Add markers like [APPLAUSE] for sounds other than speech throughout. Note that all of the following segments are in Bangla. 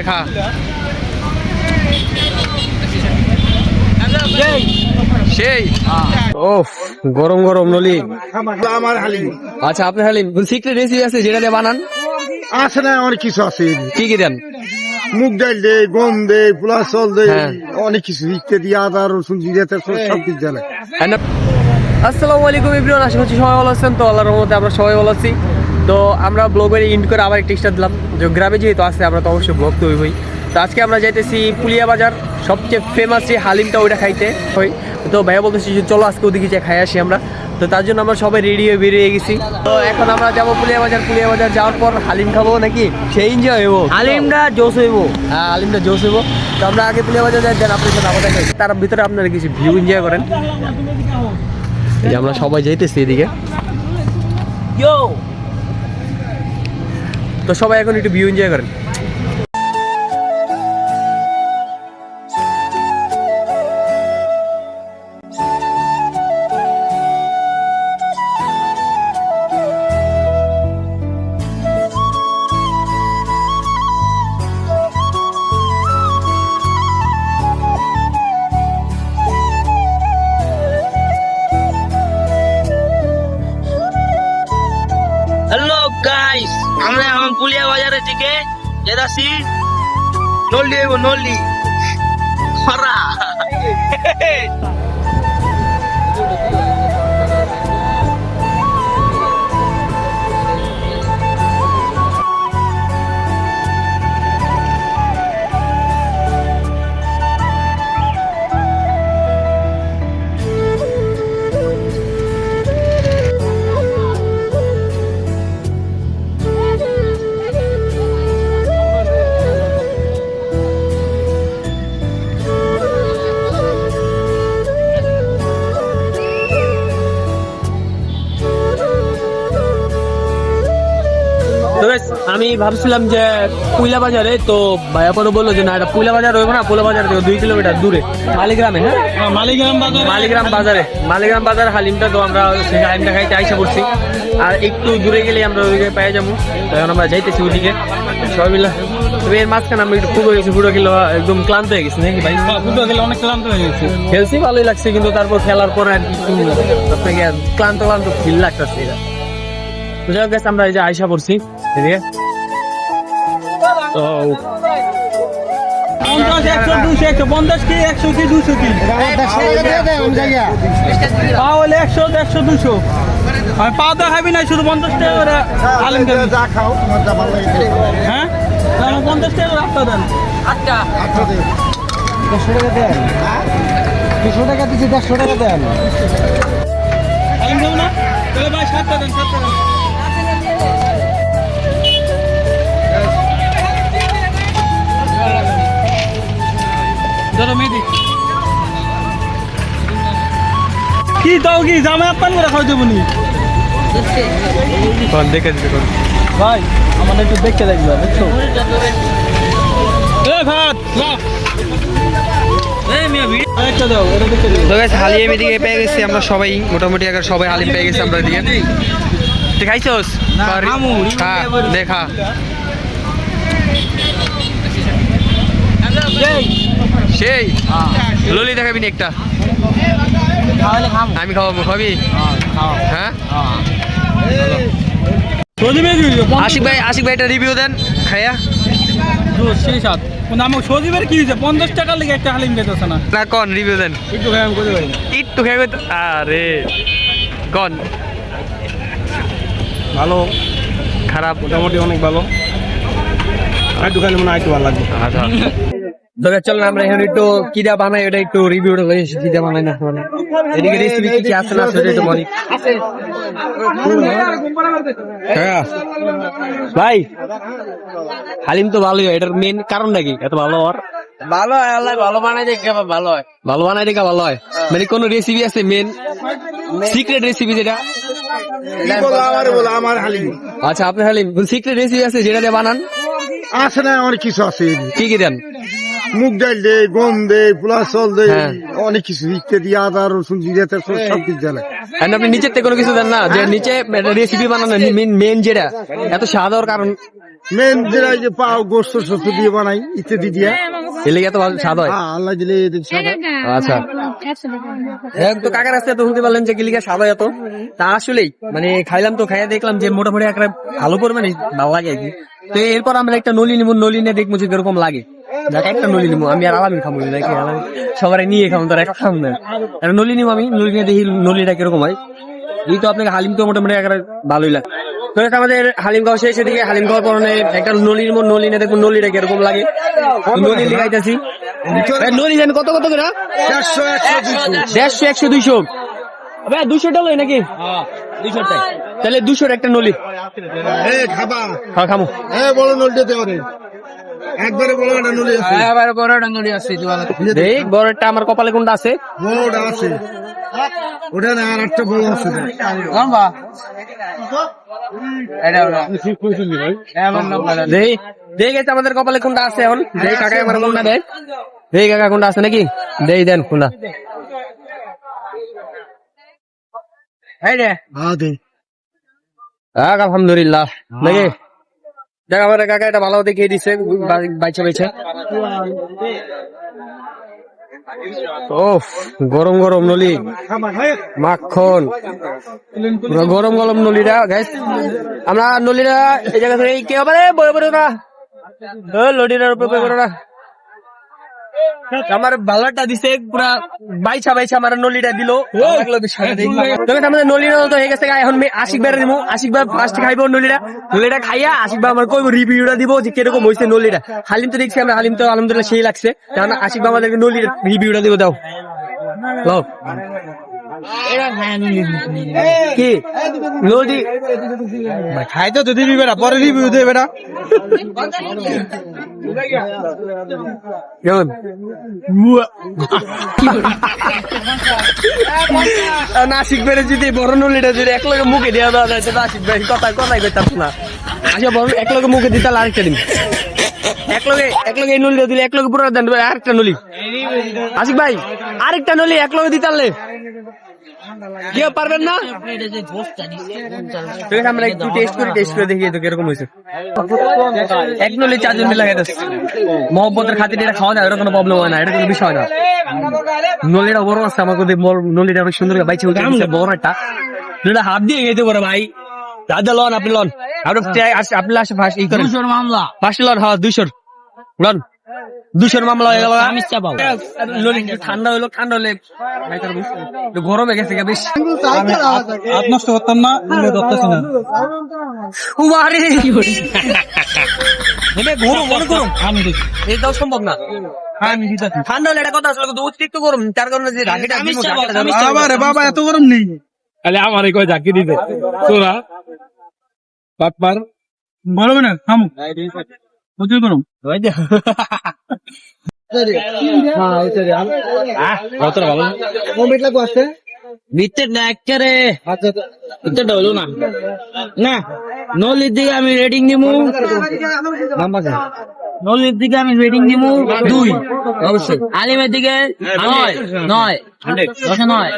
দেখা। সেই। ও গরম গরম নলি। আমার হালিম। আচ্ছা আপনার হালিম সিক্রেট রেসিপি আছে যেটা দিয়ে বানান? আছে না অনেক কিছু আছে। কি কি দেন? মুগ ডাল দে গম দে পোলা চল দে হ্যাঁ। অনেক কিছু। ইত্যাদি আদা রসুন জিরে সব কিছু জ্বালে আসসালামু আলাইকুম ইব্রিয়ান আশা করছি সবাই ভালো আছেন। তো আল্লাহর রহমতে আমরা সবাই ভালো আছি। তো আমরা ব্লগের ইন্ড করে আবার একটা স্টার দিলাম। যে গ্রামে যেহেতু আছে, আমরা তো অবশ্যই ব্লগ তো হইবই তো আজকে আমরা যাইতেছি পুলিয়া বাজার। সবচেয়ে ফেমাস যে হালিমটা, ওইটা খাইতে হই তো ভাইয়া বলতেছি যে চলো আজকে ওদিকে যে খাই আসি আমরা। তো তার জন্য আমরা সবাই রেডি হয়ে বেরিয়ে গেছি। তো এখন আমরা যাব পুলিয়া বাজার। পুলিয়া বাজার যাওয়ার পর হালিম খাব নাকি? সেই এনজয় হইব। হালিমটা জোস হইব। হ্যাঁ হালিমটা জোস হইব। তো আমরা আগে পুলিয়া বাজার যাই দেন আপনার সাথে আমাদের তার ভিতরে আপনারা কিছু ভিউ এনজয় করেন। আমরা সবাই যাইতেছি এদিকে। তো সবাই এখন একটু ভিউ এনজয় করেন। era así. No le, no le. [LAUGHS] [LAUGHS] আমি ভাবছিলাম যে পুইলা বাজারে তো ভাইয়া পরে বলল যে না এটা পুইলা বাজার হইব না পুইলা বাজার থেকে দুই কিলোমিটার দূরে মালিগ্রামে হ্যাঁ? মালিগ্রাম বাজার। মালিগ্রাম বাজারে মালিগ্রাম বাজার হালিমটা তো আমরা সেই হালিমটা খাইতে আইসা করছি আর একটু দূরে গেলে আমরা ওইদিকে পেয়ে যাব। তো এখন আমরা যাইতেছি ওইদিকে সবাই মিলে তবে এর মাঝখানে আমরা একটু ফুটো গেছি ফুটো খেলে একদম ক্লান্ত হয়ে গেছি নাকি ভাই? ফুটবল খেলে অনেক ক্লান্ত হয়ে গেছে। খেলছি ভালোই লাগছে কিন্তু তারপর খেলার পরে আর কি আপনাকে ক্লান্ত ক্লান্ত ফিল লাগতেছে এটা। যাই হোক আমরা এই যে আয়সা পড়ছি এদিকে। তো পঞ্চাশ একশো দুশো একশো পঞ্চাশ কি একশো কি দুশো কি তাহলে একশো দেড়শো দুশো আমি পা তো খাবি না শুধু পঞ্চাশ টাকা আলিম হ্যাঁ পঞ্চাশ টাকা আটটা দেন আচ্ছা দে দেড়শো টাকা দেন দুশো টাকা দিচ্ছি দেড়শো টাকা দেন আলিম খাব না তাহলে ভাই সাতটা দেন সাতটা দেন কি দাও কি? জামা আপ্পান করে খাওয়া দেবো নি। দেখে দিতে ভাই আমার একটু দেখতে দেখবে বুঝছ ভাত তো হালিম এদিকে পেয়ে গেছি আমরা সবাই মোটামুটি আগে সবাই হালিম পেয়ে গেছি আমরা এদিকে। খা, দেখা সেই। ললি দেখাবি নি একটা? আমি খাওয়াবো খাবি? হ্যাঁ মেয়ে দিও আশিক ভাই আশিক ভাই একটা রিভিউ দেন খাইয়া সেই সাত। আমার সজীবের কি হয়েছে? পঞ্চাশ টাকার লেগে একটা হালিম না? না কন রিভিউ দেন। একটু একটু আরে কন। ভালো। খারাপ। মোটামুটি অনেক মনে হয় একটু ভালো লাগবে। আচ্ছা। তবে চল আমরা এখন একটু কিদা বানাই ওটা একটু রিভিউটা করে এসে কিদা বানাই না মানে। এদিকে রেসিপি কি কি আছে না সেটা একটু বলি। হ্যাঁ। ভাই হালিম তো ভালোই হয় এটার মেন কারণটা কি এত ভালো হওয়ার? ভালো আল্লাহ ভালো বানাই দেখে ভালো হয়। ভালো বানাই দেখা ভালো হয়। মানে কোন রেসিপি আছে মেন সিক্রেট রেসিপি যেটা? আমার হালিম আচ্ছা আপনার হালিম সিক্রেট রেসিপি আছে যেটা দিয়ে বানান? আছে না অনেক কিছু আছে। কি কি দেন? মুগ ডাল দে গম দে পোলা চল দে হ্যাঁ। অনেক কিছু ইত্যাদি আদা রসুন জিরে তেল সব কিছু And আপনি নিচের থেকে কোনো কিছু দেন না যে নিচে রেসিপি বানানো মেন মেন যেটা এত স্বাদ হওয়ার কারণ। মেন যেটা যে পাও গোস্ত শস্ত দিয়ে বানাই ইত্যাদি দিয়ে। এলে এত ভালো স্বাদ হয়? হ্যাঁ আল্লাহ দিলে আচ্ছা। হ্যাঁ, তো কাকার রাস্তায় তো শুনতে পারলেন যে গিলিকা সাদা এত। তা আসলেই মানে খাইলাম তো খাইয়া দেখলাম যে মোটামুটি একটা ভালো পরিমাণে ভালো লাগে আর কি। তো এরপর আমরা একটা নলি নিবো নলি নিয়ে দেখব যে কীরকম লাগে। একটা নলি নিবো আমি আর খাব নাকি সবাই নিয়ে খাব তার একটা খাব না। একটা নলি নিবো আমি নলি নিয়ে দেখি নলিটা কীরকম হয়। এই তো আপনাকে হালিম তো মোটামুটি একটা ভালোই লাগে। তো আমাদের হালিম খাওয়া শেষ এদিকে হালিম খাওয়ার পর একটা নলি নিবো নলি নিয়ে দেখব নলিটা কীরকম লাগে। নলি লিখাইতেছি নলি জানি কত কত করে? দেড়শো একশো দুইশো। ভাই দুশো টাকা নাকি? তাহলে দুশোর একটা নলি। খাবা। হ্যাঁ খামো। বড় নলটা দেওয়া রে একবারে বড় একটা নলি আছে বড়টা আমার কপালে কোনটা আছে? বড়টা আছে। ওটা না আর একটা বড় আছে। দেখ দেখ এটা আমাদের কপালে কোনটা আছে এখন? দেখ কাকা আমার কোনটা দেখ? দেখ কাকা কোনটা আছে নাকি? দেই দেন কোনটা। হ্যাঁ আহ, আলহামদুলিল্লাহ। নাকি? দেখ, আমার কাকা এটা ভালো দেখিয়ে দিছে বাইছে বাইচা ও গরম গরম নলি। মাখন। গরম গরম নলিটা গাইস আমরা নলিটা এই জায়গা থেকে কে হবে রে? বড় বড় না। লডিটার উপরে বড় না। আমার বালাটা দিছে পুরা বাইছা বাইছা আমার নলিটা দিল। তবে আমাদের নলিটা তো হয়ে গেছে এখন আমি আশিক বার দিব আশিক বার ফার্স্ট খাইবো নলিটা। নলিটা খাইয়া আশিক বার আমার কইব রিভিউটা দিব যে কীরকম হয়েছে নলিটা। হালিম তো দেখছি আমরা হালিম তো আলহামদুলিল্লাহ সেই লাগছে। কারণ আশিক বার আমাদেরকে নলিটা রিভিউটা দিব দাও। কি? নলি খাই তো দিবি বেটা পরে রিভিউ দে বেটা। কেমন? নাসিক বেড়ে যদি বড় নলিটা যদি এক লগে মুখে দেওয়া দেওয়া যায় নাসিক ভাই কথা কথাই কইতাম না। আচ্ছা বড় এক লগে মুখে দিতে আরেকটা দিন এক লগে এক লগে এই নলিটা দিলে এক লগে পুরো দেন আরেকটা নলি। আশিক ভাই আরেকটা নলি এক লগে দিতে কেউ পারবেন না? ঠিক আছে, আমরা একটু টেস্ট করে টেস্ট করে দেখি তো কীরকম হয়েছে। এক নলি চারজন মিলে লাগাই দিচ্ছে মহব্বতের খাতির এটা খাওয়া যায় কোনো প্রবলেম হয় না এটা কোনো বিষয় না। নলিটা বড় আছে আমার কাছে নলিটা অনেক সুন্দর বাইছে উঠে বড় একটা। নলিটা হাত দিয়ে গেতে পারে ভাই। দাদা লন আপনি লন। আপনি আপনি আসে ফার্স্ট ই করেন। মামলা। ফার্স্ট লন হ্যাঁ দুইশোর লন। দুইশোর মামলা হয়ে গেল ললি একটু ঠান্ডা হইল ঠান্ডা হলে গরম হয়ে গেছে বেশ। নষ্ট করতাম না গরম গরম এটাও সম্ভব না। আমি ঠান্ডা হলে এটা কথা আসলে কিন্তু অতিরিক্ত গরম। তার কারণে যে রাখিটা বাবা রে বাবা এত গরম নেই। তাহলে আমার কয় ঝাঁকি দিতে তোরা বড় না থামো। প্রচুর গরম কতটা ভালো কমেন্ট লাগবো আছে ভিতরটা একেবারে আচ্ছা ভিতরটা হলো না না নলির দিকে আমি রেটিং দিব দুই। অবশ্যই। আলিমের দিকে নয় নয় দশে নয়।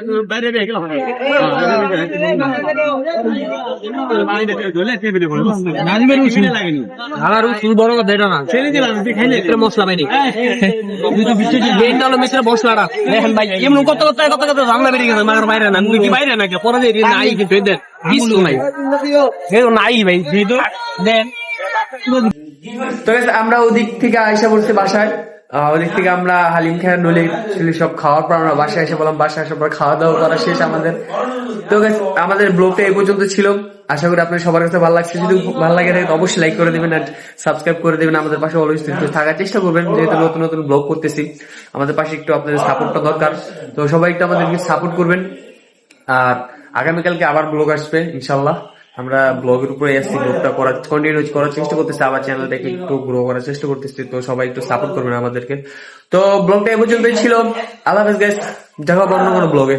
আমার উসুল বড় কথা এটা না। ছেড়ে দিলাম খাইলে। একটু মশলা পাইনি হলো মিশ্র মশলাটা। দেখেন ভাই এমন কত কত কত কত বাংলা বেরিয়ে গেছে মাগের বাইরে না। মুই কি বাইরে না পরে নাই কিন্তু এদের কিছু নাই। নাই ভাই দেন। তো আমরা ওদিক থেকে আইসা পড়ছি বাসায়। ওদিক থেকে আমরা হালিম খেয়ে নলি ছিলি সব খাওয়ার পর আমরা বাসায় এসে বললাম বাসায় আসার পর খাওয়া দাওয়া করা শেষ আমাদের। তো আমাদের ব্লগটা এই পর্যন্ত ছিল। আশা করি আপনার সবার কাছে ভালো লাগছে। যদি ভালো লাগে থাকে, অবশ্যই লাইক করে দিবেন আর সাবস্ক্রাইব করে দেবেন। আমাদের পাশে অলওয়েজ থাকার চেষ্টা করবেন, যেহেতু নতুন নতুন ব্লগ করতেছি। আমাদের পাশে একটু আপনাদের সাপোর্টটা দরকার। তো সবাই একটু আমাদেরকে সাপোর্ট করবেন। আর আগামীকালকে আবার ব্লগ আসবে ইনশাল্লাহ আমরা ব্লগের উপরে এসছি ব্লগটা করার কন্টিনিউ করার চেষ্টা করতেছি, আবার চ্যানেলটাকে একটু গ্রো করার চেষ্টা করতেছি, তো সবাই একটু সাপোর্ট করবেন আমাদেরকে। তো ব্লগটা এ পর্যন্তই ছিল। আল্লাহ হাফেজ গাইস দেখা অন্য কোনো ব্লগে